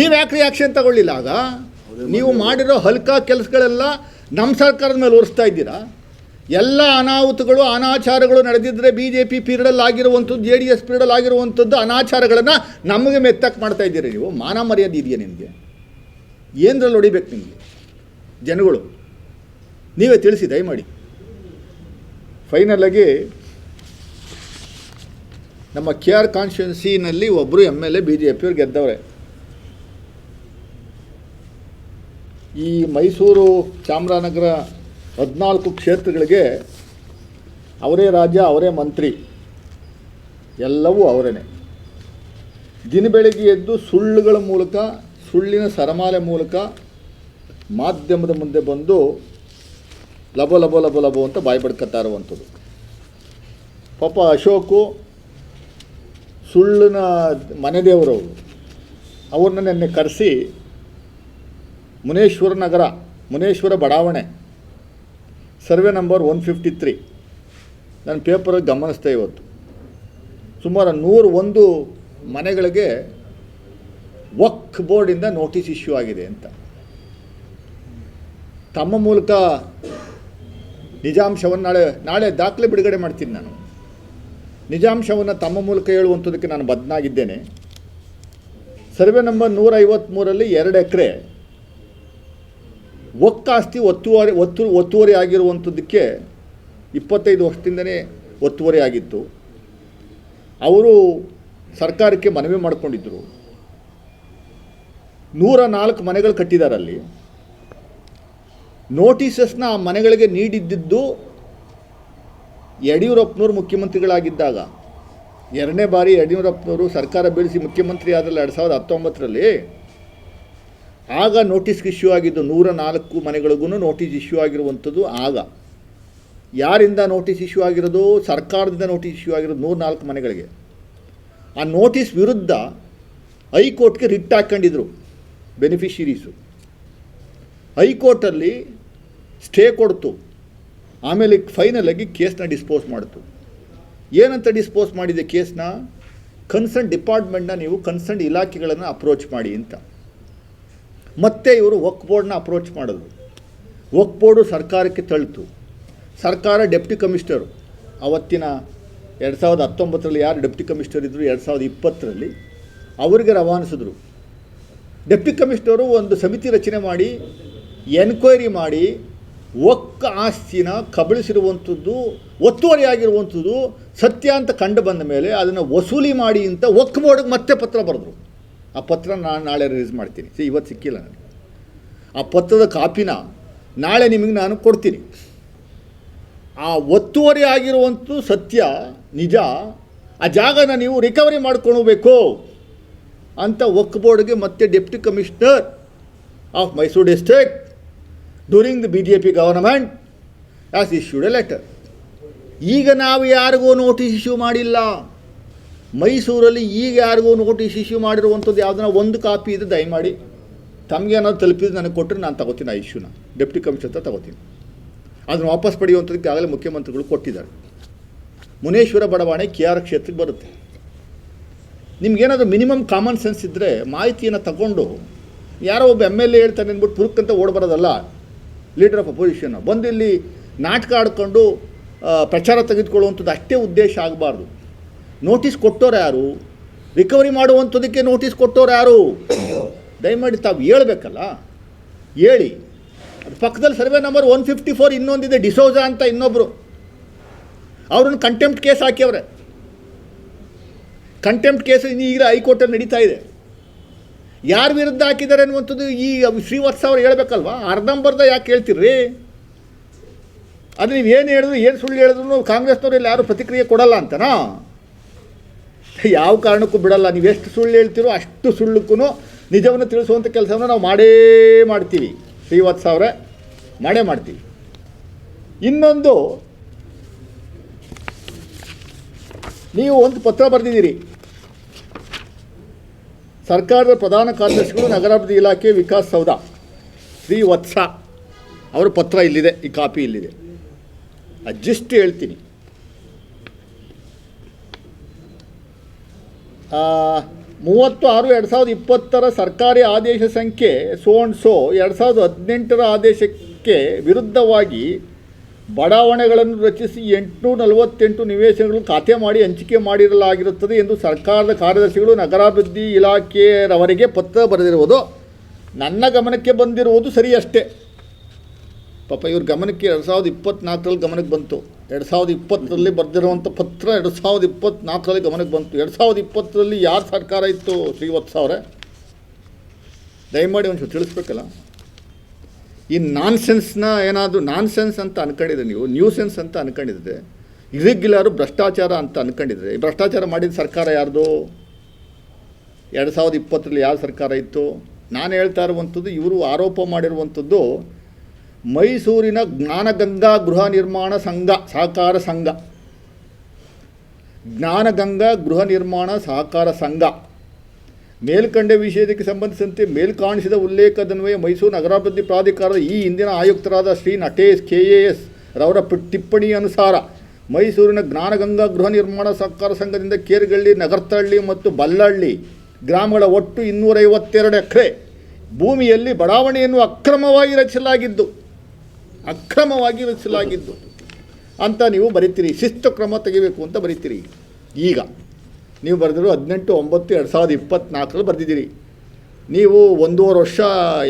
ನೀವು ಯಾಕೆ ರಿಯಾಕ್ಷನ್ ತಗೊಳ್ಳಿಲ್ಲ ಆಗ? ನೀವು ಮಾಡಿರೋ ಹಲ್ಕ ಕೆಲಸಗಳೆಲ್ಲ ನಮ್ಮ ಸರ್ಕಾರದ ಮೇಲೆ ಹೊರಿಸ್ತಾ ಇದ್ದೀರಾ? ಎಲ್ಲ ಅನಾಹುತಗಳು, ಅನಾಚಾರಗಳು ನಡೆದಿದ್ದರೆ ಬಿ ಜೆ ಪಿ ಪೀರಿಯಡಲ್ಲಿ ಆಗಿರುವಂಥದ್ದು ಜೆ ಡಿ ಎಸ್ ಪೀರಿಯಡಲ್ಲಿ ಆಗಿರುವಂಥದ್ದು ಅನಾಚಾರಗಳನ್ನು ನಮಗೆ ಮೆತ್ತಕ್ಕೆ ಮಾಡ್ತಾ ಇದ್ದೀರಿ ನೀವು. ಮಾನ ಮರ್ಯಾದೆ ಇದೆಯಾ ನಿಮಗೆ? ಏನರಲ್ಲಿ ಹೊಡಿಬೇಕು ನಿಮಗೆ? ಜನಗಳು, ನೀವೇ ತಿಳಿಸಿ, ದಯಮಾಡಿ. ಫೈನಲಾಗಿ ನಮ್ಮ ಕೆ ಆರ್ ಕಾನ್ಸ್ಟಿಟ್ಯೂನ್ಸಿನಲ್ಲಿ ಒಬ್ಬರು M L A B J ಪಿಯವ್ರು ಗೆದ್ದವ್ರೆ. ಈ ಮೈಸೂರು ಚಾಮರಾನಗರ ಹದಿನಾಲ್ಕು ಕ್ಷೇತ್ರಗಳಿಗೆ ಅವರೇ ರಾಜ್ಯ, ಅವರೇ ಮಂತ್ರಿ. ಎಲ್ಲವೂ ಅವರೇ ದಿನ ಬೆಳಗ್ಗೆ ಎದ್ದು ಸುಳ್ಳುಗಳ ಮೂಲಕ, ಸುಳ್ಳಿನ ಸರಮಾಲೆ ಮೂಲಕ ಮಾಧ್ಯಮದ ಮುಂದೆ ಬಂದು ಲಬೋ ಲಬೋ ಲಬೋ ಲಬೋ ಅಂತ ಬಾಯಿ ಇರುವಂಥದ್ದು. ಪಾಪ ಅಶೋಕು, ಸುಳ್ಳಿನ ಮನೆದೇವರವರು ಅವ್ರನ್ನ ನೆನ್ನೆ ಕರೆಸಿ ಮುನೇಶ್ವರ ನಗರ, ಮುನೇಶ್ವರ ಬಡಾವಣೆ. Survey number one fifty three. ನಾನು ಪೇಪರಲ್ಲಿ ಗಮನಿಸ್ತಾ ಇವತ್ತು. ಸುಮಾರು ನೂರು ಒಂದು ಮನೆಗಳಿಗೆ ವಕ್ ಬೋರ್ಡಿಂದ ನೋಟಿಸ್ ಇಶ್ಯೂ ಆಗಿದೆ ಅಂತ. ತಮ್ಮ ಮೂಲಕ ನಿಜಾಂಶವನ್ನು ನಾಳೆ ನಾಳೆ ದಾಖಲೆ ಬಿಡುಗಡೆ ಮಾಡ್ತೀನಿ ನಾನು. ನಿಜಾಂಶವನ್ನು ತಮ್ಮ ಮೂಲಕ ಹೇಳುವಂಥದಕ್ಕೆ ನಾನು ಬದನಾಗಿದ್ದೇನೆ ಸರ್ವೆ ನಂಬರ್ ನೂರ ಐವತ್ತ್ಮೂರಲ್ಲಿ ಎರಡು ಎಕರೆ ಒಕ್ಕಾಸ್ತಿ ಒತ್ತುವರಿ, ಒತ್ತು, ಒತ್ತುವರಿ ಆಗಿರುವಂಥದ್ದಕ್ಕೆ ಇಪ್ಪತ್ತೈದು ವರ್ಷದಿಂದನೇ ಒತ್ತುವರಿ ಆಗಿತ್ತು. ಅವರು ಸರ್ಕಾರಕ್ಕೆ ಮನವಿ ಮಾಡಿಕೊಂಡಿದ್ದರು. ನೂರ ನಾಲ್ಕು ಮನೆಗಳು ಕಟ್ಟಿದ್ದಾರೆ ಅಲ್ಲಿ. ನೋಟಿಸಸ್ನ ಆ ಮನೆಗಳಿಗೆ ನೀಡಿದ್ದಿದ್ದು ಯಡಿಯೂರಪ್ಪನವರು ಮುಖ್ಯಮಂತ್ರಿಗಳಾಗಿದ್ದಾಗ. ಎರಡನೇ ಬಾರಿ ಯಡಿಯೂರಪ್ಪನವರು ಸರ್ಕಾರ ಬೀಳಿಸಿ ಮುಖ್ಯಮಂತ್ರಿ ಆದರೆ ಎರಡು ಸಾವಿರದ ಹತ್ತೊಂಬತ್ತರಲ್ಲಿ ಆಗ ನೋಟಿಸ್ಗೆ ಇಶ್ಯೂ ಆಗಿದ್ದು ನೂರ ನಾಲ್ಕು ಮನೆಗಳಿಗೂ ನೋಟಿಸ್ ಇಶ್ಯೂ ಆಗಿರುವಂಥದ್ದು ಆಗ. ಯಾರಿಂದ ನೋಟಿಸ್ ಇಶ್ಯೂ ಆಗಿರೋದು? ಸರ್ಕಾರದಿಂದ ನೋಟಿಸ್ ಇಶ್ಯೂ ಆಗಿರೋದು ನೂರ ನಾಲ್ಕು ಮನೆಗಳಿಗೆ. ಆ ನೋಟಿಸ್ ವಿರುದ್ಧ ಹೈಕೋರ್ಟ್ಗೆ ರಿಟ್ ಹಾಕ್ಕೊಂಡಿದ್ರು ಬೆನಿಫಿಷರೀಸು ಹೈಕೋರ್ಟಲ್ಲಿ ಸ್ಟೇ ಕೊಡ್ತು. ಆಮೇಲೆ ಫೈನಲಾಗಿ ಕೇಸ್ನ ಡಿಸ್ಪೋಸ್ ಮಾಡಿತು. ಏನಂತ ಡಿಸ್ಪೋಸ್ ಮಾಡಿದೆ ಕೇಸ್ನ ಕನ್ಸರ್ನ್ ಡಿಪಾರ್ಟ್ಮೆಂಟ್ನ ನೀವು ಕನ್ಸರ್ನ್ ಇಲಾಖೆಗಳನ್ನು ಅಪ್ರೋಚ್ ಮಾಡಿ ಅಂತ. ಮತ್ತೆ ಇವರು ವಕ್ ಬೋರ್ಡ್ನ ಅಪ್ರೋಚ್ ಮಾಡಿದ್ರು. ವಕ್ ಬೋರ್ಡು ಸರ್ಕಾರಕ್ಕೆ ತಳ್ತು. ಸರ್ಕಾರ ಡೆಪ್ಟಿ ಕಮಿಷನರು ಅವತ್ತಿನ ಎರಡು ಸಾವಿರದ ಹತ್ತೊಂಬತ್ತರಲ್ಲಿ ಯಾರು ಡೆಪ್ಟಿ ಕಮಿಷನರ್ ಇದ್ದರು ಎರಡು ಸಾವಿರದ ಇಪ್ಪತ್ತರಲ್ಲಿ ಅವರಿಗೆ ರವಾನಿಸಿದ್ರು. ಡೆಪ್ಟಿ ಕಮಿಷನರು ಒಂದು ಸಮಿತಿ ರಚನೆ ಮಾಡಿ ಎನ್ಕ್ವೈರಿ ಮಾಡಿ ಒಕ್ಕ ಆಸ್ತಿನ ಕಬಳಿಸಿರುವಂಥದ್ದು ಒತ್ತುವರಿಯಾಗಿರುವಂಥದ್ದು ಸತ್ಯ ಅಂತ ಕಂಡು ಬಂದ ಮೇಲೆ ಅದನ್ನು ವಸೂಲಿ ಮಾಡಿ ಅಂತ ಒಕ್ ಬೋರ್ಡ್ಗೆ ಮತ್ತೆ ಪತ್ರ ಬರೆದ್ರು. ಆ ಪತ್ರ ನಾನು ನಾಳೆ ರಿಲೀಸ್ ಮಾಡ್ತೀನಿ. ಸಿ, ಇವತ್ತು ಸಿಕ್ಕಿಲ್ಲ ನನಗೆ. ಆ ಪತ್ರದ ಕಾಪಿನ ನಾಳೆ ನಿಮಗೆ ನಾನು ಕೊಡ್ತೀನಿ. ಆ ಒತ್ತುವರಿ ಆಗಿರುವಂಥದ್ದು ಸತ್ಯ, ನಿಜ, ಆ ಜಾಗನ ನೀವು ರಿಕವರಿ ಮಾಡ್ಕೊಳ್ಬೇಕು ಅಂತ ವಕ್ ಬೋರ್ಡ್ಗೆ ಮತ್ತೆ deputy commissioner of Mysuru district during the B J P government has issued a letter ಈಗ ನಾವು ಯಾರಿಗೂ ನೋಟಿಸ್ ಇಶ್ಯೂ ಮಾಡಿಲ್ಲ. ಮೈಸೂರಲ್ಲಿ ಈಗ ಯಾರಿಗೂ ನೋಟಿಸ್ ಇಶ್ಯೂ ಮಾಡಿರುವಂಥದ್ದು ಯಾವುದನ್ನ ಒಂದು ಕಾಪಿ ಇದೆ ದಯಮಾಡಿ ತಮಗೇನಾದ್ರು ತಲುಪಿದ್ರೆ ನನಗೆ ಕೊಟ್ಟರೆ ನಾನು ತಗೋತೀನಿ ಆ ಇಶ್ಯೂನ ಡೆಪ್ಟಿ ಕಮಿಷನ್ ಹತ್ರ ತಗೋತೀನಿ. ಅದನ್ನು ವಾಪಸ್ ಪಡೆಯುವಂಥದ್ದಕ್ಕೆ ಆಗಲೇ ಮುಖ್ಯಮಂತ್ರಿಗಳು ಕೊಟ್ಟಿದ್ದಾರೆ. ಮುನೇಶ್ವರ ಬಡವಾಣೆ ಕೆ ಆರ್ ಕ್ಷೇತ್ರಕ್ಕೆ ಬರುತ್ತೆ. ನಿಮ್ಗೇನಾದರೂ ಮಿನಿಮಮ್ ಕಾಮನ್ ಸೆನ್ಸ್ ಇದ್ದರೆ ಮಾಹಿತಿಯನ್ನು ತಗೊಂಡು ಯಾರೋ ಒಬ್ಬ ಎಂ ಎಲ್ ಎ ಹೇಳ್ತಾನೆ ಅಂದ್ಬಿಟ್ಟು ಪುರುಕ್ಕಂತ ಓಡಬಾರದಲ್ಲ ಲೀಡರ್ ಆಫ್ ಅಪೋಸಿಷನ್ ಬಂದು ಇಲ್ಲಿ ನಾಟಕ ಆಡ್ಕೊಂಡು ಪ್ರಚಾರ ತೆಗೆದುಕೊಳ್ಳುವಂಥದ್ದು ಅಷ್ಟೇ ಉದ್ದೇಶ ಆಗಬಾರ್ದು. ನೋಟಿಸ್ ಕೊಟ್ಟೋರು ಯಾರು? ರಿಕವರಿ ಮಾಡುವಂಥದಕ್ಕೆ ನೋಟಿಸ್ ಕೊಟ್ಟೋರು ಯಾರು? ದಯಮಾಡಿ ತಾವು ಹೇಳ್ಬೇಕಲ್ಲ? ಹೇಳಿ. ಪಕ್ಕದಲ್ಲಿ survey number one fifty four ಇನ್ನೊಂದಿದೆ, ಡಿಸೋಜಾ ಅಂತ ಇನ್ನೊಬ್ಬರು ಅವ್ರನ್ನ ಕಂಟೆಂಪ್ಟ್ ಕೇಸ್ ಹಾಕ್ಯವ್ರೆ. ಕಂಟೆಂಪ್ಟ್ ಕೇಸ್ ಈಗ ಹೈಕೋರ್ಟಲ್ಲಿ ನಡೀತಾ ಇದೆ. ಯಾರ ವಿರುದ್ಧ ಹಾಕಿದ್ದಾರೆ ಅನ್ನುವಂಥದ್ದು ಈ ಶ್ರೀವತ್ಸ ಅವ್ರು ಹೇಳ್ಬೇಕಲ್ವಾ? ಅರ್ಧಂಬರ್ಧ ಯಾಕೆ ಹೇಳ್ತೀರ್ರಿ? ಅದು ನೀವು ಏನು ಹೇಳಿದ್ರು, ಏನು ಸುಳ್ಳು ಹೇಳಿದ್ರು ಕಾಂಗ್ರೆಸ್ನವ್ರು ಇಲ್ಲಿ ಯಾರು ಪ್ರತಿಕ್ರಿಯೆ ಕೊಡಲ್ಲ ಅಂತನಾ? ಯಾವ ಕಾರಣಕ್ಕೂ ಬಿಡಲ್ಲ. ನೀವು ಎಷ್ಟು ಸುಳ್ಳು ಹೇಳ್ತೀರೋ ಅಷ್ಟು ಸುಳ್ಳುಕ್ಕೂ ನಿಜವನ್ನು ತಿಳಿಸುವಂಥ ಕೆಲಸವನ್ನು ನಾವು ಮಾಡೇ ಮಾಡ್ತೀವಿ. ಶ್ರೀವತ್ಸ ಅವರೇ, ಮಾಡೇ ಮಾಡ್ತೀವಿ. ಇನ್ನೊಂದು, ನೀವು ಒಂದು ಪತ್ರ ಬರೆದಿದ್ದೀರಿ. ಸರ್ಕಾರದ ಪ್ರಧಾನ ಕಾರ್ಯದರ್ಶಿಗಳು ನಗರಾಭಿವೃದ್ಧಿ ಇಲಾಖೆ ವಿಕಾಸ್ ಸೌಧ. ಶ್ರೀ ವತ್ಸ ಅವರ ಪತ್ರ ಇಲ್ಲಿದೆ, ಈ ಕಾಪಿ ಇಲ್ಲಿದೆ. ಅಜ್ಜಿಷ್ಟು ಹೇಳ್ತೀನಿ. ಮೂವತ್ತು ಆರು ಎರಡು ಸಾವಿರದ ಇಪ್ಪತ್ತರ ಸರ್ಕಾರಿ ಆದೇಶ ಸಂಖ್ಯೆ ಸೋ ಅಂಡ್ ಸೋ, ಎರಡು ಸಾವಿರದ ಹದಿನೆಂಟರ ಆದೇಶಕ್ಕೆ ವಿರುದ್ಧವಾಗಿ ಬಡಾವಣೆಗಳನ್ನು ರಚಿಸಿ ಎಂಟುನೂರ ನಲವತ್ತೆಂಟು ನಿವೇಶನಗಳು ಖಾತೆ ಮಾಡಿ ಹಂಚಿಕೆ ಮಾಡಿರಲಾಗಿರುತ್ತದೆ ಎಂದು ಸರ್ಕಾರದ ಕಾರ್ಯದರ್ಶಿಗಳು ನಗರಾಭಿವೃದ್ಧಿ ಇಲಾಖೆಯವರಿಗೆ ಪತ್ರ ಬರೆದಿರುವುದು ನನ್ನ ಗಮನಕ್ಕೆ ಬಂದಿರುವುದು ಸರಿಯಷ್ಟೇ. ಪಾಪ ಇವ್ರ ಗಮನಕ್ಕೆ ಎರಡು ಸಾವಿರದ ಇಪ್ಪತ್ತ್ನಾಲ್ಕರಲ್ಲಿ ಗಮನಕ್ಕೆ ಬಂತು. ಎರಡು ಸಾವಿರದ ಇಪ್ಪತ್ತರಲ್ಲಿ ಬರೆದಿರುವಂಥ ಪತ್ರ ಎರಡು ಸಾವಿರದ ಇಪ್ಪತ್ತ್ನಾಲ್ಕರಲ್ಲಿ ಗಮನಕ್ಕೆ ಬಂತು. ಎರಡು ಸಾವಿರದ ಇಪ್ಪತ್ತರಲ್ಲಿ ಯಾರು ಸರ್ಕಾರ ಇತ್ತು ಶ್ರೀವತ್ಸ ಅವರೇ? ದಯಮಾಡಿ ಒಂಚೂರು ತಿಳಿಸ್ಬೇಕಲ್ಲ? ಈ ನಾನ್ ಸೆನ್ಸ್ನ ಏನಾದರೂ ನಾನ್ ಸೆನ್ಸ್ ಅಂತ ಅನ್ಕೊಂಡಿದ್ರೆ ನೀವು ನ್ಯೂ ಸೆನ್ಸ್ ಅಂತ ಅನ್ಕೊಂಡಿದ್ರೆ, ಇರೆಗ್ಯುಲರು ಭ್ರಷ್ಟಾಚಾರ ಅಂತ ಅನ್ಕೊಂಡಿದ್ರೆ, ಈ ಭ್ರಷ್ಟಾಚಾರ ಮಾಡಿದ ಸರ್ಕಾರ ಯಾರ್ದು? ಎರಡು ಸಾವಿರದ ಇಪ್ಪತ್ತರಲ್ಲಿ ಯಾವ ಸರ್ಕಾರ ಇತ್ತು? ನಾನು ಹೇಳ್ತಾ ಇರುವಂಥದ್ದು, ಇವರು ಆರೋಪ ಮಾಡಿರುವಂಥದ್ದು ಮೈಸೂರಿನ ಜ್ಞಾನಗಂಗಾ ಗೃಹ ನಿರ್ಮಾಣ ಸಂಘ, ಸಹಕಾರ ಸಂಘ. ಜ್ಞಾನಗಂಗಾ ಗೃಹ ನಿರ್ಮಾಣ ಸಹಕಾರ ಸಂಘ. ಮೇಲ್ಕಂಡ ವಿಷಯಕ್ಕೆ ಸಂಬಂಧಿಸಿದಂತೆ ಮೇಲ್ಕಾಣಿಸಿದ ಉಲ್ಲೇಖದನ್ವಯ ಮೈಸೂರು ನಗರಾಭಿವೃದ್ಧಿ ಪ್ರಾಧಿಕಾರದ ಈ ಹಿಂದಿನ ಆಯುಕ್ತರಾದ Shri Natesh K A S ರವರ ಟಿಪ್ಪಣಿ ಅನುಸಾರ ಮೈಸೂರಿನ ಜ್ಞಾನಗಂಗಾ ಗೃಹ ನಿರ್ಮಾಣ ಸಹಕಾರ ಸಂಘದಿಂದ ಕೇರಗಳ್ಳಿ ನಗರ್ತಹಳ್ಳಿ ಮತ್ತು ಬಲ್ಲಹಳ್ಳಿ ಗ್ರಾಮಗಳ ಒಟ್ಟು ಇನ್ನೂರೈವತ್ತೆರಡು ಎಕರೆ ಭೂಮಿಯಲ್ಲಿ ಬಡಾವಣೆಯನ್ನು ಅಕ್ರಮವಾಗಿ ರಚಿಸಲಾಗಿದ್ದು ಅಕ್ರಮವಾಗಿ ರಚಿಸಲಾಗಿದ್ದು ಅಂತ ನೀವು ಬರಿತೀರಿ. ಶಿಸ್ತು ಕ್ರಮ ತೆಗಿಬೇಕು ಅಂತ ಬರಿತೀರಿ. ಈಗ ನೀವು ಬರೆದಿರೋ ಹದಿನೆಂಟು, ಒಂಬತ್ತು, ಎರಡು ಸಾವಿರದ ಇಪ್ಪತ್ತ್ನಾಲ್ಕರಲ್ಲಿ ಬರೆದಿದ್ದೀರಿ. ನೀವು ಒಂದೂವರೆ ವರ್ಷ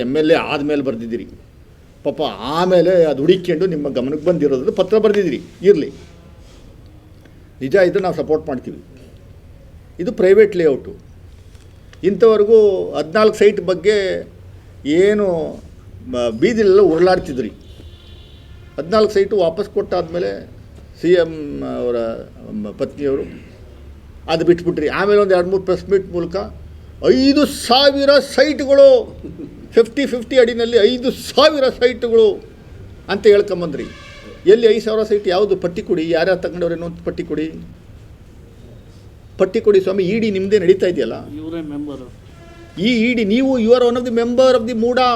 ಎಂ ಎಲ್ ಎ ಆದಮೇಲೆ ಬರೆದಿದ್ದೀರಿ. ಪಾಪ ಆಮೇಲೆ ಅದು ಹುಡುಕೊಂಡು ನಿಮ್ಮ ಗಮನಕ್ಕೆ ಬಂದಿರೋದ್ರಲ್ಲಿ ಪತ್ರ ಬರೆದಿದ್ದೀರಿ. ಇರಲಿ. ನಿಜ ಇದು ನಾವು ಸಪೋರ್ಟ್ ಮಾಡ್ತೀವಿ. ಇದು ಪ್ರೈವೇಟ್ ಲೇಔಟು ಇಂಥವರೆಗೂ ಹದಿನಾಲ್ಕು ಸೈಟ್ ಬಗ್ಗೆ ಏನು ಬೀದಿಲೆಲ್ಲ ಉರುಳಾಡ್ತಿದ್ರಿ. ಹದಿನಾಲ್ಕು ಸೈಟು ವಾಪಸ್ ಕೊಟ್ಟಾದಮೇಲೆ ಸಿ ಎಂ ಅವರ ಪತ್ನಿಯವರು ಅದು ಬಿಟ್ಬಿಟ್ರಿ. ಆಮೇಲೆ ಒಂದು ಎರಡು ಮೂರು ಪ್ರೆಸ್ ಮೀಟ್ ಮೂಲಕ ಐದು ಸಾವಿರ ಸೈಟ್ಗಳು ಫಿಫ್ಟಿ ಫಿಫ್ಟಿ ಅಡಿನಲ್ಲಿ ಐದು ಸಾವಿರ ಸೈಟ್ಗಳು ಅಂತ ಹೇಳ್ಕೊಂಬಂದ್ರಿ. ಎಲ್ಲಿ ಐದು ಸಾವಿರ ಸೈಟ್ ಯಾವುದು? ಪಟ್ಟಿ ಕೊಡಿ. ಯಾರ್ಯಾರು ತಗೊಂಡವ್ರೇನೋ ಅಂತ ಪಟ್ಟಿ ಕೊಡಿ. ಪಟ್ಟಿ ಕೊಡಿ ಸ್ವಾಮಿ. ಇಡಿ ನಿಮ್ಮದೇ ನಡೀತಾ ಇದೆಯಲ್ಲ? ಇವರೇ ಮೆಂಬರು ಈ ಇಡಿ ನೀವು you are one of the member of the MUDA.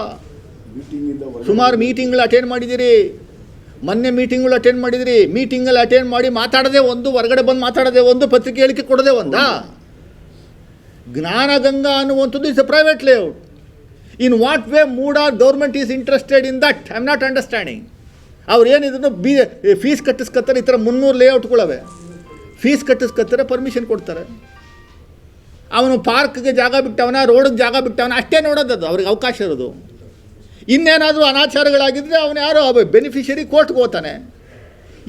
ಸುಮಾರು ಮೀಟಿಂಗ್ಗಳು ಅಟೆಂಡ್ ಮಾಡಿದ್ದೀರಿ. ಮೊನ್ನೆ ಮೀಟಿಂಗ್ಗಳು ಅಟೆಂಡ್ ಮಾಡಿದ್ರಿ. ಮೀಟಿಂಗಲ್ಲಿ ಅಟೆಂಡ್ ಮಾಡಿ ಮಾತಾಡದೆ ಒಂದು, ಹೊರಗಡೆ ಬಂದು ಮಾತಾಡದೆ ಒಂದು, ಪತ್ರಿಕೆ ಹೇಳಿಕೆ ಕೊಡದೆ ಒಂದಾ? ಜ್ಞಾನಗಂಗಾ ಅನ್ನುವಂಥದ್ದು is a private layout in what way MUDA or government is interested in that I am not understanding ಅವ್ರು ಏನಿದ್ರು ಬಿ ಫೀಸ್ ಕಟ್ಟಿಸ್ಕತ್ತಾರೆ, ಈ ಥರ ಮುನ್ನೂರು ಲೇಔಟ್ಗಳವೆ ಫೀಸ್ ಕಟ್ಟಿಸ್ಕೊತಾರೆ ಪರ್ಮಿಷನ್ ಕೊಡ್ತಾರೆ. ಅವನು ಪಾರ್ಕ್ಗೆ ಜಾಗ ಬಿಟ್ಟವನ ರೋಡಿಗೆ ಜಾಗ ಬಿಟ್ಟವನ ಅಷ್ಟೇ ನೋಡೋದದು, ಅವ್ರಿಗೆ ಅವಕಾಶ ಇರೋದು. ಇನ್ನೇನಾದರೂ ಅನಾಚಾರಗಳಾಗಿದ್ದರೆ ಅವನು ಯಾರೋ ಬೆನಿಫಿಷರಿ ಕೋರ್ಟ್ಗೆ ಹೋಗ್ತಾನೆ.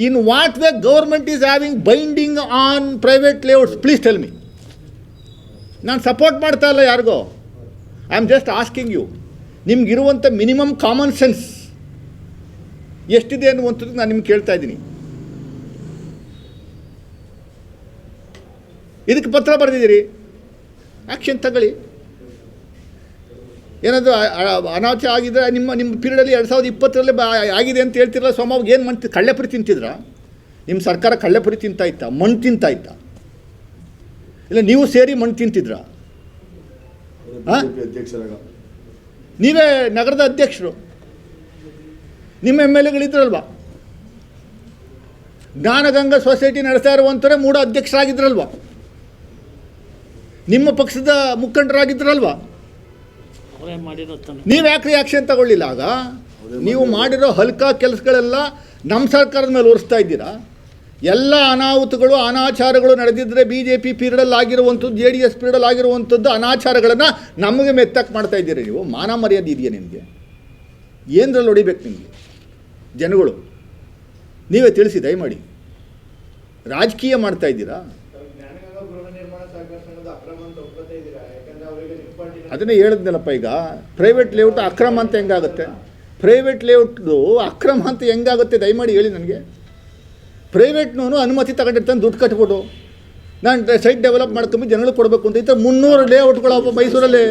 In what way government is having binding on private layouts, please tell me. ನಾನು ಸಪೋರ್ಟ್ ಮಾಡ್ತಾ ಇಲ್ಲ ಯಾರಿಗೋ. I am just asking you ನಿಮ್ಗಿರುವಂಥ minimum common sense ಎಷ್ಟಿದೆ ಅನ್ನುವಂಥದ್ದು ನಾನು ನಿಮ್ಗೆ ಕೇಳ್ತಾ ಇದ್ದೀನಿ. ಇದಕ್ಕೆ ಪತ್ರ ಬರೆದಿದ್ದೀರಿ? ಆ್ಯಕ್ಷನ್ ತಗೊಳ್ಳಿ. ಏನಾದರೂ ಅನಾಥ ಆಗಿದ್ರೆ ನಿಮ್ಮ ನಿಮ್ಮ ಪೀರಿಯಡಲ್ಲಿ ಎರಡು ಸಾವಿರದ ಇಪ್ಪತ್ತರಲ್ಲಿ ಬಾ ಆಗಿದೆ ಅಂತ ಹೇಳ್ತಿರಲ್ಲ ಸೋಮಾವಾಗ ಏನು ಮಣ್ಣು ಕಳ್ಳೆಪುರಿ ತಿಂತಿದ್ರ? ನಿಮ್ಮ ಸರ್ಕಾರ ಕಳ್ಳೆಪುರಿ ತಿಂತಾ ಇತ್ತಾ? ಮಣ್ಣು ತಿಂತಾ ಇತ್ತಾ? ಇಲ್ಲ ನೀವು ಸೇರಿ ಮಣ್ಣು ತಿಂತಿದ್ರಾ? ನೀವೇ ನಗರದ ಅಧ್ಯಕ್ಷರು. ನಿಮ್ಮ ಎಂ ಎಲ್ ಎಗಳಿದ್ರಲ್ವಾ? ಜ್ಞಾನಗಂಗಾ ಸೊಸೈಟಿ ನಡೆಸ್ತಾ ಇರುವಂಥವ್ರೆ ಮೂಡ ಅಧ್ಯಕ್ಷರಾಗಿದ್ರಲ್ವಾ? ನಿಮ್ಮ ಪಕ್ಷದ ಮುಖಂಡರಾಗಿದ್ರಲ್ವಾ? ನೀವು ಯಾಕೆ ರಿಯಾಕ್ಷನ್ ತಗೊಳ್ಳಿಲ್ಲ ಆಗ? ನೀವು ಮಾಡಿರೋ ಹಲ್ಕ ಕೆಲಸಗಳೆಲ್ಲ ನಮ್ಮ ಸರ್ಕಾರದ ಮೇಲೆ ಹೊರಿಸ್ತಾ ಇದ್ದೀರಾ? ಎಲ್ಲ ಅನಾಹುತಗಳು, ಅನಾಚಾರಗಳು ನಡೆದಿದ್ದರೆ ಬಿ ಜೆ ಪಿ ಪೀರಿಯಡಲ್ಲಿ ಆಗಿರುವಂಥದ್ದು ಜೆ ಡಿ ಎಸ್ ಪೀರಿಯಡಲ್ಲಿ ಆಗಿರುವಂಥದ್ದು ಅನಾಚಾರಗಳನ್ನು ನಮಗೆ ಮೆತ್ತಕ್ಕೆ ಮಾಡ್ತಾ ಇದ್ದೀರಿ ನೀವು? ಮಾನ ಮರ್ಯಾದೆ ಇದೆಯಾ ನಿಮಗೆ? ಏನರಲ್ಲಿ ಹೊಡಿಬೇಕು ನಿಮಗೆ? ಜನಗಳು, ನೀವೇ ತಿಳಿಸಿ, ದಯಮಾಡಿ. ರಾಜಕೀಯ ಮಾಡ್ತಾ ಇದ್ದೀರಾ ಜ್ಞಾನಗಂಗಾ ಗೃಹ ನಿರ್ಮಾಣ ಸಹಕಾರ ಸಂಘದ ಅಕ್ರಮ ಅಂತ ಒಪ್ಕೊತಾ ಇದ್ದೀರಾ ಯಾಕಂದ್ರೆ ಅವರಿಗೆ ನಿಪ್ಪಾಟಿನ ಅದನ್ನೇ ಹೇಳಿದ್ನಲ್ಲಪ್ಪ ಈಗ. ಪ್ರೈವೇಟ್ ಲೇಔಟ್ ಅಕ್ರಮ ಅಂತ ಹೆಂಗಾಗುತ್ತೆ? ಪ್ರೈವೇಟ್ ಲೇಔಟ್ದು ಅಕ್ರಮ ಅಂತ ಹೆಂಗಾಗುತ್ತೆ? ದಯಮಾಡಿ ಹೇಳಿ ನನಗೆ. ಪ್ರೈವೇಟ್ನವನು ಅನುಮತಿ ತಗೊಂಡಿರ್ತಾನೆ ದುಡ್ಡು ಕಟ್ಬಿಟ್ಟು ನಾನು ಸೈಟ್ ಡೆವಲಪ್ ಮಾಡ್ಕೊಂಬಿ ಜನಗಳು ಕೊಡಬೇಕು ಅಂತ. ಥರ ಮುನ್ನೂರು ಲೇಔಟ್ಗಳು ಮೈಸೂರಲ್ಲಿ.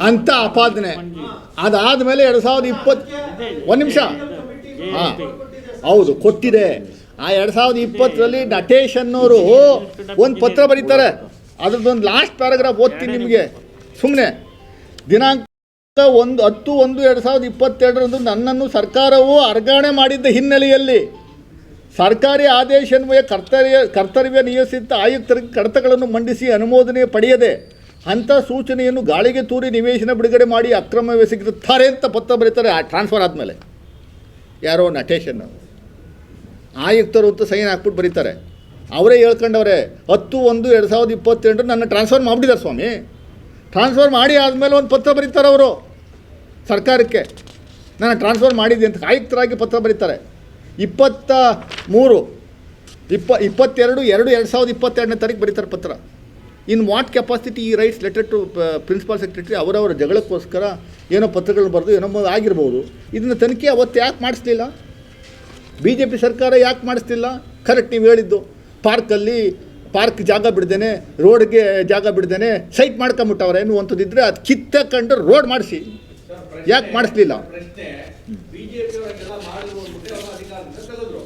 ಅಂತ. ಆಪಾದನೆ ಆಪಾದನೆ ಅದಾದಮೇಲೆ ಎರಡು ಸಾವಿರದ ಇಪ್ಪತ್ತು ಒಂದು ನಿಮಿಷ. ಹಾಂ. ಹೌದು, ಕೊಟ್ಟಿದೆ. ಆ ಎರಡು ಸಾವಿರದ ಇಪ್ಪತ್ತರಲ್ಲಿ ನಟೇಶ್ ಅನ್ನೋರು ಒಂದು ಪತ್ರ ಬರೀತಾರೆ. ಅದ್ರದ್ದೊಂದು ಲಾಸ್ಟ್ ಪ್ಯಾರಾಗ್ರಾಫ್ ಓದ್ತೀನಿ ನಿಮಗೆ. ಸುಮ್ಮನೆ ದಿನಾಂಕ ಒಂದು, ಹತ್ತು ಒಂದು ಎರಡು ಸಾವಿರದ ಇಪ್ಪತ್ತೆರಡರಂದು ನನ್ನನ್ನು ಸರ್ಕಾರವು ಅರ್ಗಣೆ ಮಾಡಿದ್ದ ಹಿನ್ನೆಲೆಯಲ್ಲಿ ಸರ್ಕಾರಿ ಆದೇಶನ್ವಯ ಕರ್ತವ್ಯ ಕರ್ತವ್ಯ ನಿಯೋಜಿತ ಆಯುಕ್ತರಿಗೆ ಕಡತಗಳನ್ನು ಮಂಡಿಸಿ ಅನುಮೋದನೆ ಪಡೆಯದೆ ಅಂಥ ಸೂಚನೆಯನ್ನು ಗಾಳಿಗೆ ತೂರಿ ನಿವೇಶನ ಬಿಡುಗಡೆ ಮಾಡಿ ಅಕ್ರಮವೆಸಗಿರುತ್ತಾರೆ ಅಂತ ಪತ್ರ ಬರೀತಾರೆ. ಆ ಟ್ರಾನ್ಸ್ಫರ್ ಆದಮೇಲೆ. ಯಾರೋ ನಟೇಶನ್ನು. ಆಯುಕ್ತರು ಅಂತ ಸೈನ್ ಹಾಕ್ಬಿಟ್ಟು ಬರೀತಾರೆ. ಅವರೇ ಹೇಳ್ಕೊಂಡವ್ರೆ, ಹತ್ತು ಒಂದು ಎರಡು ಸಾವಿರದ ಇಪ್ಪತ್ತೆಂಟು ನನ್ನ ಟ್ರಾನ್ಸ್ಫರ್ ಮಾಡಿಬಿಟ್ಟಿದ್ದಾರೆ ಸ್ವಾಮಿ. ಟ್ರಾನ್ಸ್ಫರ್ ಮಾಡಿ ಆದಮೇಲೆ ಒಂದು ಪತ್ರ ಬರೀತಾರೆ ಅವರು. ಸರ್ಕಾರಕ್ಕೆ. ನಾನು ಟ್ರಾನ್ಸ್ಫರ್ ಮಾಡಿದ್ದೆ ಅಂತ ಆಯುಕ್ತರಾಗಿ ಪತ್ರ ಬರೀತಾರೆ. ಇಪ್ಪತ್ತ ಮೂರು, ಇಪ್ಪ, ಇಪ್ಪತ್ತೆರಡು, ಎರಡು ಎರಡು ಸಾವಿರದ ಇಪ್ಪತ್ತೆರಡನೇ ತಾರೀಕು ಬರೀತಾರೆ ಪತ್ರ. In what capacity he writes letter to principal secretary ಅವರವರ ಜಗಳಕ್ಕೋಸ್ಕರ ಏನೋ ಪತ್ರಗಳು ಬರೆದು ಏನೋ ಆಗಿರ್ಬೋದು. ಇದನ್ನು ತನಿಖೆ ಅವತ್ತು ಯಾಕೆ ಮಾಡಿಸ್ಲಿಲ್ಲ? ಬಿ ಜೆ ಪಿ ಸರ್ಕಾರ ಯಾಕೆ ಮಾಡಿಸ್ತಿಲ್ಲ ಕರೆಕ್ಟ್ ನೀವು ಹೇಳಿದ್ದು. ಪಾರ್ಕಲ್ಲಿ ಪಾರ್ಕ್ ಜಾಗ ಬಿಡ್ದೇನೆ, ರೋಡ್ಗೆ ಜಾಗ ಬಿಡ್ದೇನೆ, ಸೈಟ್ ಮಾಡ್ಕೊಂಬಿಟ್ಟವ್ರೆ ಅನ್ನುವಂಥದ್ದಿದ್ರೆ ಅದು ಕಿತ್ತಕೊಂಡು ರೋಡ್ ಮಾಡಿಸಿ. ಯಾಕೆ ಮಾಡಿಸ್ಲಿಲ್ಲ ಪ್ರಶ್ನೆ ಬಿಜೆಪಿ ಅವರಿಗೆಲ್ಲ ಮಾಡಿದ್ರು ಅಂದ್ಬಿಟ್ಟು ಅವರ ಅಧಿಕಾರದಿಂದ ತೆಗೆದ್ರು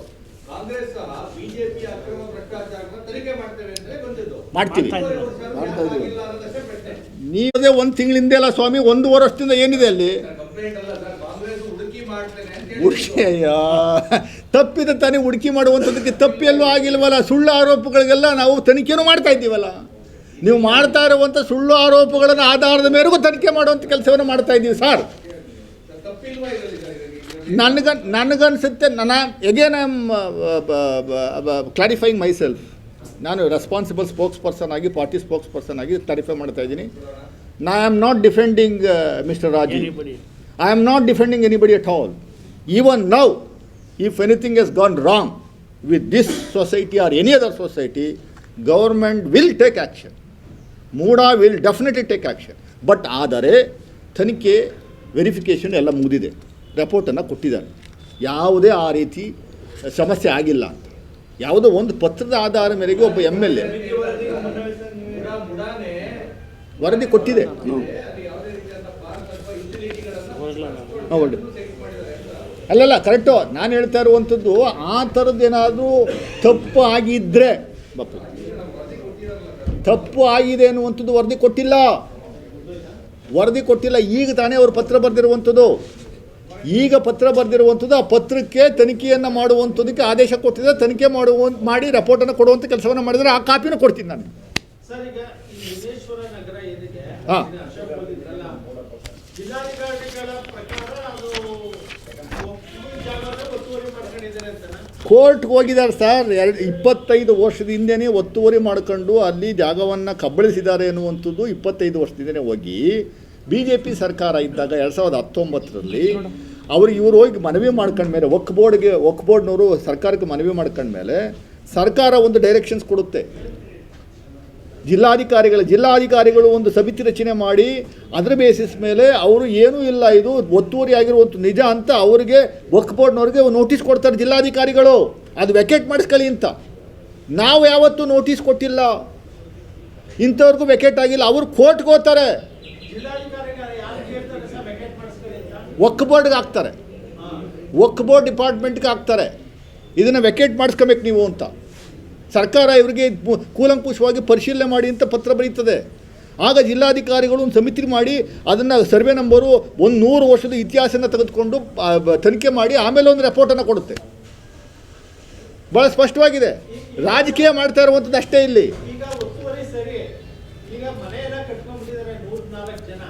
ಕಾಂಗ್ರೆಸ್ ಸಹ ಬಿಜೆಪಿ ಅಕ್ರಮ ಭ್ರಷ್ಟಾಚಾರನ ತನಿಖೆ ಮಾಡ್ತೇವೆ ಅಂತಲೇ ಬಂದಿದ್ದು ಮಾಡ್ತೀವಿ. ಮಾಡ್ತಾ ಇದ್ದೀವಿ. ನೀವೇ ಒಂದು ತಿಂಗಳಿಂದೆ ಅಲ್ಲ ಸ್ವಾಮಿ ಒಂದು ವರ್ಷದಿಂದ ಏನಿದೆ ಅಲ್ಲಿ? ಕಂಪ್ಲೇಂಟ್ ಅಲ್ಲ ಸರ್ ಕಾಂಗ್ರೆಸ್ ಹುಡುಕಿ ಮಾಡ್ತೇನೆ ಅಂತ ಹುಡುಕಿ ಅಯ್ಯ. ತಪ್ಪಿದ ತಾನೇ ಹುಡುಕಿ ಮಾಡುವಂಥದ್ದಕ್ಕೆ ತಪ್ಪಿಯಲ್ಲೂ ಆಗಿಲ್ವಲ್ಲ? ಸುಳ್ಳು ಆರೋಪಗಳಿಗೆಲ್ಲ ನಾವು ತನಿಖೆನೂ ಮಾಡ್ತಾ ಇದ್ದೀವಲ್ಲ. ನೀವು ಮಾಡ್ತಾ ಇರುವಂಥ ಸುಳ್ಳು ಆರೋಪಗಳನ್ನು ಆಧಾರದ ಮೇರೆಗೂ ತನಿಖೆ ಮಾಡುವಂಥ ಕೆಲಸವನ್ನು ಮಾಡ್ತಾ ಇದ್ದೀವಿ ಸರ್. ನನಗನ್ ನನಗನ್ಸುತ್ತೆ ನನ್ನ again I am clarifying myself ನಾನು ರೆಸ್ಪಾನ್ಸಿಬಲ್ ಸ್ಪೋಕ್ಸ್ ಪರ್ಸನ್ ಆಗಿ ಪಾರ್ಟಿ ಸ್ಪೋಕ್ಸ್ ಪರ್ಸನ್ ಆಗಿ ಕ್ಲಾರಿಫೈ ಮಾಡ್ತಾ ಇದ್ದೀನಿ. ನಾ I am not defending mister Rajeev I am not defending anybody at all even now if anything is gone wrong with this society or any other society government will take action MUDA will definitely take action but ಆದರೆ ತನಿಖೆ verification ಎಲ್ಲ ಮುಗಿದಿದೆ. ರೆಪೋರ್ಟನ್ನು ಕೊಟ್ಟಿದ್ದಾರೆ. ಯಾವುದೇ ಆ ರೀತಿ ಸಮಸ್ಯೆ ಆಗಿಲ್ಲ ಅಂತ. ಯಾವುದೋ ಒಂದು ಪತ್ರದ ಆಧಾರ ಮೇರೆಗೆ ಒಬ್ಬ ಎಂ ಎಲ್ ಎ ವರದಿ ಕೊಟ್ಟಿದೆ. ಅಲ್ಲಲ್ಲ ಕರೆಕ್ಟು ನಾನು ಹೇಳ್ತಾ ಇರುವಂಥದ್ದು ಆ ಥರದ್ದು ಏನಾದರೂ ತಪ್ಪು ಆಗಿದ್ದರೆ ಬಪ್ಪ. ತಪ್ಪು ಆಗಿದೆ ಅನ್ನುವಂಥದ್ದು ವರದಿ ಕೊಟ್ಟಿಲ್ಲ. ವರದಿ ಕೊಟ್ಟಿಲ್ಲ, ಈಗ ತಾನೇ ಅವರು ಪತ್ರ ಬರೆದಿರುವಂಥದ್ದು. ಈಗ ಪತ್ರ ಬರೆದಿರುವಂಥದ್ದು ಆ ಪತ್ರಕ್ಕೆ ತನಿಖೆಯನ್ನು ಮಾಡುವಂಥದ್ದಕ್ಕೆ ಆದೇಶ ಕೊಟ್ಟಿದೆ. ತನಿಖೆ ಮಾಡುವ ಮಾಡಿ ರಿಪೋರ್ಟನ್ನು ಕೊಡುವಂಥ ಕೆಲಸವನ್ನು ಮಾಡಿದರೆ ಆ ಕಾಪಿನೂ ಕೊಡ್ತೀನಿ ನಾನು. ಹಾ. ಕೋರ್ಟ್ಗೆ ಹೋಗಿದ್ದಾರೆ ಸರ್. ಎರಡು ಇಪ್ಪತ್ತೈದು ವರ್ಷದ ಹಿಂದೆನೇ ಒತ್ತುವರಿ ಮಾಡ್ಕೊಂಡು ಅಲ್ಲಿ ಜಾಗವನ್ನು ಕಬಳಿಸಿದ್ದಾರೆ ಎನ್ನುವಂಥದ್ದು ಇಪ್ಪತ್ತೈದು ವರ್ಷದಿಂದನೇ ಹೋಗಿ. ಬಿ ಜೆ ಪಿ ಸರ್ಕಾರ ಇದ್ದಾಗ ಎರಡು ಸಾವಿರದ ಹತ್ತೊಂಬತ್ತರಲ್ಲಿ ಅವರು ಇವರು ಹೋಗಿ ಮನವಿ ಮಾಡ್ಕೊಂಡ್ಮೇಲೆ ಒಕ್ ಬೋರ್ಡ್ಗೆ ಒಕ್ ಬೋರ್ಡ್ನವರು ಸರ್ಕಾರಕ್ಕೆ ಮನವಿ ಮಾಡ್ಕೊಂಡ್ಮೇಲೆ ಸರ್ಕಾರ ಒಂದು ಡೈರೆಕ್ಷನ್ಸ್ ಕೊಡುತ್ತೆ. ಜಿಲ್ಲಾಧಿಕಾರಿಗಳ, ಜಿಲ್ಲಾಧಿಕಾರಿಗಳು ಒಂದು ಸಮಿತಿ ರಚನೆ ಮಾಡಿ, ಅದರ ಬೇಸಿಸ್ ಮೇಲೆ ಅವರು ಏನೂ ಇಲ್ಲ, ಇದು ಒತ್ತುವರಿ ಆಗಿರುವಂಥ ನಿಜ ಅಂತ ಅವರಿಗೆ ವಕ್ ಬೋರ್ಡ್ನವ್ರಿಗೆ ನೋಟಿಸ್ ಕೊಡ್ತಾರೆ ಜಿಲ್ಲಾಧಿಕಾರಿಗಳು. ಅದು ವೆಕೆಟ್ ಮಾಡಿಸ್ಕೊಳ್ಳಿ ಅಂತ. ನಾವು ಯಾವತ್ತೂ ನೋಟಿಸ್ ಕೊಟ್ಟಿಲ್ಲ. ಇಂಥವ್ರಿಗೂ ವೆಕೆಟ್ ಆಗಿಲ್ಲ. ಅವರು ಕೋರ್ಟ್ಗೆ ಹೋಗ್ತಾರೆ ಜಿಲ್ಲಾಧಿಕಾರಿಗಳು ಯಾರು ಹೇಳ್ತಾರೆ ಸರ್ ವೆಕೆಟ್ ವಕ್ ಬೋರ್ಡ್ಗೆ ಹಾಕ್ತಾರೆ. ವಕ್ ಬೋರ್ಡ್ ಡಿಪಾರ್ಟ್ಮೆಂಟ್ಗೆ ಹಾಕ್ತಾರೆ. ಇದನ್ನು ವೆಕೇಟ್ ಮಾಡಿಸ್ಕೊಬೇಕು ನೀವು ಅಂತ. ಸರ್ಕಾರ ಇವರಿಗೆ ಕೂಲಂಕುಷವಾಗಿ ಪರಿಶೀಲನೆ ಮಾಡಿ ಅಂತ ಪತ್ರ ಬರೀತದೆ. ಆಗ ಜಿಲ್ಲಾಧಿಕಾರಿಗಳು ಒಂದು ಸಮಿತಿ ಮಾಡಿ ಅದನ್ನು ಸರ್ವೆ ನಂಬರು ಒಂದು ನೂರು ವರ್ಷದ ಇತಿಹಾಸನ ತೆಗೆದುಕೊಂಡು ತನಿಖೆ ಮಾಡಿ ಆಮೇಲೆ ಒಂದು ರಿಪೋರ್ಟನ್ನು ಕೊಡುತ್ತೆ. ಭಾಳ ಸ್ಪಷ್ಟವಾಗಿದೆ. ರಾಜಕೀಯ ಮಾಡ್ತಾ ಇರುವಂಥದ್ದು ಅಷ್ಟೇ ಇಲ್ಲಿ ಈಗ ಒತ್ತುವರಿ ಸರಿ ಈಗ ಮನೆಯನ್ನ ಕಟ್ಕೊಂಡ್ಬಿಟ್ಟಿದ್ದಾರೆ ನೂರ ನಾಲ್ಕು ಜನ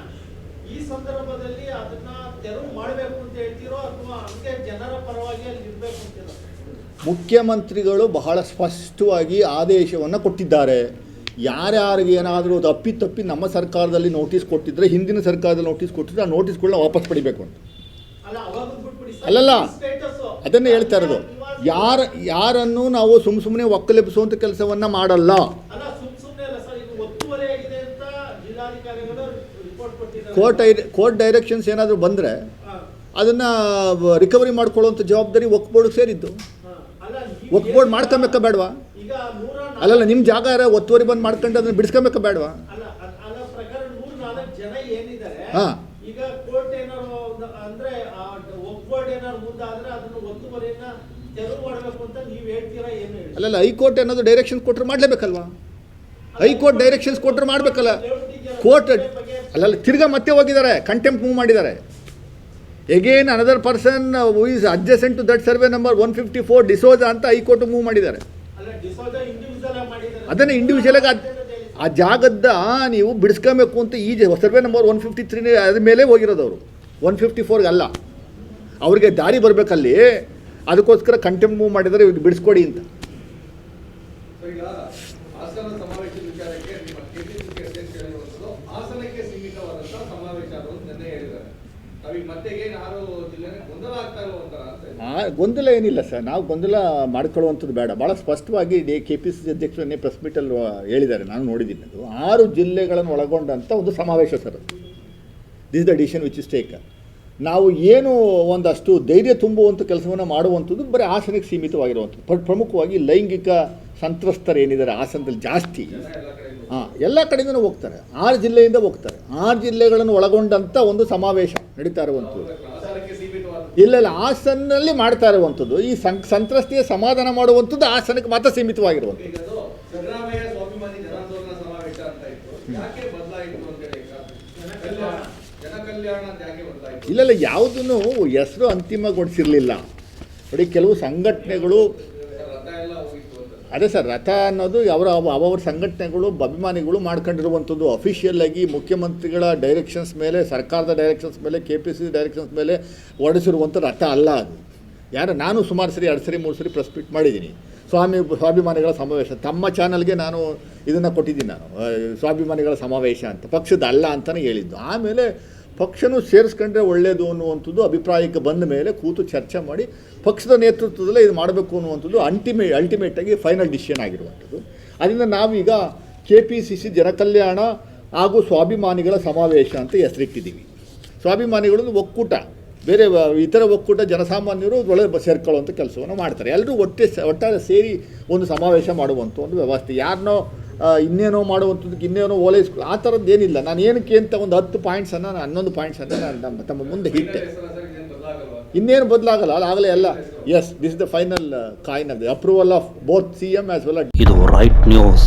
ಈ ಸಂದರ್ಭದಲ್ಲಿ ಅದನ್ನ ತೆರವು ಮಾಡಬೇಕು ಅಂತ ಹೇಳ್ತೀರೋ ಅಥವಾ ಹಂಗೆ ಜನರ ಪರವಾಗಿ ಅಲ್ಲಿ ಇರ್ಬೇಕು ಅಂತೀರೋ ಮುಖ್ಯಮಂತ್ರಿಗಳು ಬಹಳ ಸ್ಪಷ್ಟವಾಗಿ ಆದೇಶವನ್ನು ಕೊಟ್ಟಿದ್ದಾರೆ. ಯಾರ್ಯಾರಿಗೆ ಏನಾದರೂ ತಪ್ಪಿ ತಪ್ಪಿ ನಮ್ಮ ಸರ್ಕಾರದಲ್ಲಿ ನೋಟಿಸ್ ಕೊಟ್ಟಿದ್ರೆ ಹಿಂದಿನ ಸರ್ಕಾರದಲ್ಲಿ ನೋಟಿಸ್ ಕೊಟ್ಟಿದ್ರೆ ಆ ನೋಟಿಸ್ಗಳನ್ನ ವಾಪಸ್ ಪಡಿಬೇಕು ಅಂತ. ಅಲ್ಲಲ್ಲ. ಅದನ್ನೇ ಹೇಳ್ತಾ ಇರೋದು. ಯಾರ ಯಾರನ್ನು ನಾವು ಸುಮ್ಮ ಸುಮ್ಮನೆ ಒಕ್ಕಲೆಬ್ಬಿಸುವಂಥ ಕೆಲಸವನ್ನು ಮಾಡಲ್ಲ. ಕೊಟ್ಟಿದ್ದಾರೆ. ಕೋರ್ಟ್ ಐ- ಕೋರ್ಟ್ ಡೈರೆಕ್ಷನ್ಸ್ ಏನಾದರೂ ಬಂದರೆ ಅದನ್ನು ರಿಕವರಿ ಮಾಡ್ಕೊಳ್ಳೋವಂಥ ಜವಾಬ್ದಾರಿ ಒಕ್ಕಬೋರ್ಡ್ಗೆ ಸೇರಿದ್ದು. ಹಾ. ಮಾಡ್ಕೊಬೇಕ ನೀವು ಬೋರ್ಡ್ ಮಾಡ್ಕೊಬೇಕಾ ಬೇಡವಾ? ಅಲ್ಲಲ್ಲ ನಿಮ್ಮ ಜಾಗ ಯಾರ ಒತ್ತುವರಿ ಬಂದು ಮಾಡ್ಕೊಂಡು ಅದನ್ನ ಬಿಡಿಸ್ಕೊಬೇಕಾ ಬೇಡವಾ? ಹಾಂ. ಅಲ್ಲಲ್ಲ ಹೈಕೋರ್ಟ್ ಏನಾದರೂ ಡೈರೆಕ್ಷನ್ ಕೊಟ್ಟರೆ ಮಾಡಲೇಬೇಕಲ್ವಾ? ಹೈಕೋರ್ಟ್ ಡೈರೆಕ್ಷನ್ಸ್ ಕೊಟ್ಟರೆ ಮಾಡಬೇಕಲ್ಲ. ಕೋರ್ಟ್ ಅಲ್ಲಲ್ಲ ತಿರ್ಗಾ ಮತ್ತೆ ಹೋಗಿದ್ದಾರೆ ಕಂಟೆಂಪ್ಟ್ ಮೂವ್ ಮಾಡಿದ್ದಾರೆ. Again another person who is adjacent to that survey number one fifty four D'Souza ಅಂತ ಹೈಕೋರ್ಟ್ ಮೂವ್ ಮಾಡಿದ್ದಾರೆ. ಅದನ್ನು ಇಂಡಿವಿಜುವಲ್ ಆಗಿ ಆ ಜಾಗದ ನೀವು ಬಿಡಿಸ್ಕೊಬೇಕು ಅಂತ ಈ survey number one fifty three ಅದ್ರ ಮೇಲೆ ಹೋಗಿರೋದು ಅವರು ಒನ್ ಫಿಫ್ಟಿ ಫೋರ್ಗೆ ಅಲ್ಲ. ಅವ್ರಿಗೆ ದಾರಿ ಬರಬೇಕಲ್ಲಿ. ಅದಕ್ಕೋಸ್ಕರ ಕಂಟೆಂಪ್ ಮೂವ್ ಮಾಡಿದರೆ ಇವ್ರಿಗೆ ಬಿಡಿಸ್ಕೊಡಿ ಅಂತ ಸೊ ಈಗ ಹಾಸನ ಸಮಾವೇಶದ ವಿಚಾರಕ್ಕೆ ನಿಮ್ಮ ಕೆಪಿಸಿಸಿ ಅಧ್ಯಕ್ಷ ಹೇಳಿರುವಂಥದ್ದು ಹಾಸನಕ್ಕೆ ಸೀಮಿತವಾದಂತಹ ಸಮಾವೇಶ ಅನ್ನೋದು ನಿನ್ನೆ ಹೇಳಿದ್ದಾರೆ ನಾವೀಗ ಮತ್ತೆ ಏನು ಆರು ಜಿಲ್ಲೆ ಗೊಂದಲ ಆಗ್ತಾ ಇರೋ ಒಂಥರ ಅಂತ ಇದೆ. ಆ ಗೊಂದಲ ಏನಿಲ್ಲ ಸರ್. ನಾವು ಗೊಂದಲ ಮಾಡ್ಕೊಳ್ಳುವಂಥದ್ದು ಬೇಡ. ಭಾಳ ಸ್ಪಷ್ಟವಾಗಿ D K P C C ಅಧ್ಯಕ್ಷರನ್ನೇ press ಮೀಟಲ್ಲಿ ಹೇಳಿದ್ದಾರೆ. ನಾನು ನೋಡಿದ್ದೀನಿ ಅದು ಆರು ಜಿಲ್ಲೆಗಳನ್ನು ಒಳಗೊಂಡಂಥ ಒಂದು ಸಮಾವೇಶ sir this the decision which is take ನಾವು ಏನು ಒಂದಷ್ಟು ಧೈರ್ಯ ತುಂಬುವಂಥ ಕೆಲಸವನ್ನು ಮಾಡುವಂಥದ್ದು ಬರೀ ಆಸನಕ್ಕೆ ಸೀಮಿತವಾಗಿರುವಂಥದ್ದು. ಬಟ್ ಪ್ರಮುಖವಾಗಿ ಲೈಂಗಿಕ ಸಂತ್ರಸ್ತರು ಏನಿದ್ದಾರೆ ಹಾಸನದಲ್ಲಿ ಜಾಸ್ತಿ. ಹಾಂ ಎಲ್ಲ ಕಡೆಯಿಂದನೂ ಹೋಗ್ತಾರೆ. ಆರು ಜಿಲ್ಲೆಯಿಂದ ಹೋಗ್ತಾರೆ. ಆರು ಜಿಲ್ಲೆಗಳನ್ನು ಒಳಗೊಂಡಂಥ ಒಂದು ಸಮಾವೇಶ ನಡೀತಾ ಇರುವಂಥದ್ದು. ಇಲ್ಲ ಇಲ್ಲ ಹಾಸನಲ್ಲಿ ಮಾಡ್ತಾ ಇರುವಂಥದ್ದು ಈ ಸಂ ಸಂತ್ರಸ್ತಿಯ ಸಮಾಧಾನ ಮಾಡುವಂಥದ್ದು ಆಸನಕ್ಕೆ ಮಾತ್ರ ಸೀಮಿತವಾಗಿರುವಂಥದ್ದು. ಇಲ್ಲ ಇಲ್ಲ ಯಾವುದೂ ಹೆಸರು ಅಂತಿಮಗೊಳಿಸಿರಲಿಲ್ಲ. ನೋಡಿ ಕೆಲವು ಸಂಘಟನೆಗಳು ರಥ ಎಲ್ಲ ಹೋಗಿತ್ತು ಅಂತ ಅದೇ ಸರ್, ರಥ ಅನ್ನೋದು ಅವರ ಅವರ ಸಂಘಟನೆಗಳು, ಅಭಿಮಾನಿಗಳು ಮಾಡ್ಕೊಂಡಿರುವಂಥದ್ದು. ಅಫಿಷಿಯಲ್ ಆಗಿ ಮುಖ್ಯಮಂತ್ರಿಗಳ ಡೈರೆಕ್ಷನ್ಸ್ ಮೇಲೆ, ಸರ್ಕಾರದ ಡೈರೆಕ್ಷನ್ಸ್ ಮೇಲೆ ಕೆ ಪಿ ಸಿ ಡೈರೆಕ್ಷನ್ಸ್ ಮೇಲೆ ಹೊರಡಿಸಿರುವಂಥ ರಥ ಅಲ್ಲ ಅದು. ಯಾರು ನಾನು ಸುಮಾರು ಸರಿ, ಎರಡು ಸರಿ, ಮೂರು ಸರಿ ಪ್ರೆಸ್ ಮೀಟ್ ಮಾಡಿದ್ದೀನಿ. ಸ್ವಾಮಿ ಸ್ವಾಭಿಮಾನಿಗಳ ಸಮಾವೇಶ. ತಮ್ಮ ಚಾನಲ್ಗೆ ನಾನು ಇದನ್ನು ಕೊಟ್ಟಿದ್ದೀನಿ ನಾನು. ಸ್ವಾಭಿಮಾನಿಗಳ ಸಮಾವೇಶ ಅಂತ. ಪಕ್ಷದ ಅಲ್ಲ ಅಂತಲೇ ಹೇಳಿದ್ದು. ಆಮೇಲೆ ಪಕ್ಷನೂ ಸೇರಿಸ್ಕೊಂಡ್ರೆ ಒಳ್ಳೆಯದು ಅನ್ನುವಂಥದ್ದು ಅಭಿಪ್ರಾಯಕ್ಕೆ ಬಂದ ಮೇಲೆ ಕೂತು ಚರ್ಚೆ ಮಾಡಿ ಪಕ್ಷದ ನೇತೃತ್ವದಲ್ಲೇ ಇದು ಮಾಡಬೇಕು ಅನ್ನುವಂಥದ್ದು ಅಂಟಿಮೇ ಅಲ್ಟಿಮೇಟಾಗಿ ಫೈನಲ್ ಡಿಸಿಷನ್ ಆಗಿರುವಂಥದ್ದು. ಅದರಿಂದ ನಾವೀಗ ಕೆ ಪಿ ಸಿ ಸಿ ಜನಕಲ್ಯಾಣ ಹಾಗೂ ಸ್ವಾಭಿಮಾನಿಗಳ ಸಮಾವೇಶ ಅಂತ ಹೆಸರಿಟ್ಟಿದ್ದೀವಿ. ಸ್ವಾಭಿಮಾನಿಗಳು ಒಕ್ಕೂಟ. ಬೇರೆ ಇತರ ಒಕ್ಕೂಟ ಜನಸಾಮಾನ್ಯರು ಒಳಗೆ ಸೇರ್ಕೊಳ್ಳುವಂಥ ಕೆಲಸವನ್ನು ಮಾಡ್ತಾರೆ. ಎಲ್ಲರೂ ಒಟ್ಟೆ ಒಟ್ಟಾರೆ ಸೇರಿ ಒಂದು ಸಮಾವೇಶ ಮಾಡುವಂಥ ಒಂದು ವ್ಯವಸ್ಥೆ. ಯಾರನ್ನೋ ಇನ್ನೇನೋ ಮಾಡುವಂಥದ್ದಕ್ಕೆ ಇನ್ನೇನೋ ಓಲೈಸ್ಕೊಳ್ಳಿ ಆ ಥರದ್ದು ಏನಿಲ್ಲ. ನಾನು ಏನಕ್ಕೆ ಅಂತ ಒಂದು ಹತ್ತು ಪಾಯಿಂಟ್ಸನ್ನು ನಾನು ಹನ್ನೊಂದು ಪಾಯಿಂಟ್ಸನ್ನು ನಾನು ನಮ್ಮ ತಮ್ಮ ಮುಂದೆ ಇಟ್ಟೆ. ಇನ್ನೇನು ಬದಲಾಗಲ್ಲ. ಆಗಲೇ ಅಲ್ಲ. Yes this the final coin of the approval of both C M as well ಇದು ರೈಟ್ ನ್ಯೂಸ್